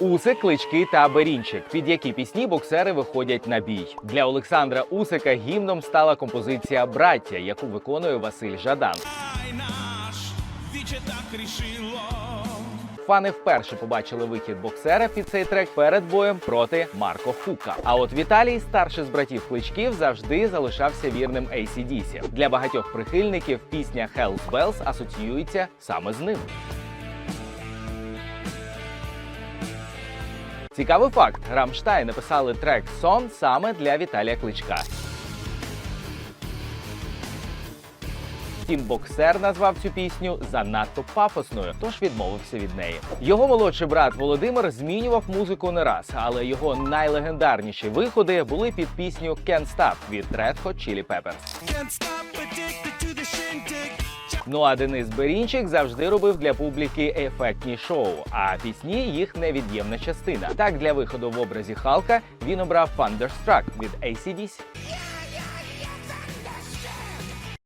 Усик, клички та берінчик, під які пісні боксери виходять на бій. Для Олександра Усика гімном стала композиція Браття, яку виконує Василь Жадан. Фани вперше побачили вихід боксера під цей трек перед боєм проти Марко Хука. А от Віталій, старший з братів кличків, завжди залишався вірним ACDC. Для багатьох прихильників пісня Hells Bells асоціюється саме з ним. Цікавий факт: Рамштайн написали трек Сон саме для Віталія Кличка. Втім, боксер назвав цю пісню занадто пафосною, тож відмовився від неї. Його молодший брат Володимир змінював музику не раз, але його найлегендарніші виходи були під пісню Can't Stop від Red Hot Chili Peppers. Can't stop Ну а Денис Берінчик завжди робив для публіки ефектні шоу, а пісні їх невід'ємна частина. Так, для виходу в образі Халка він обрав Thunderstruck від ACDC.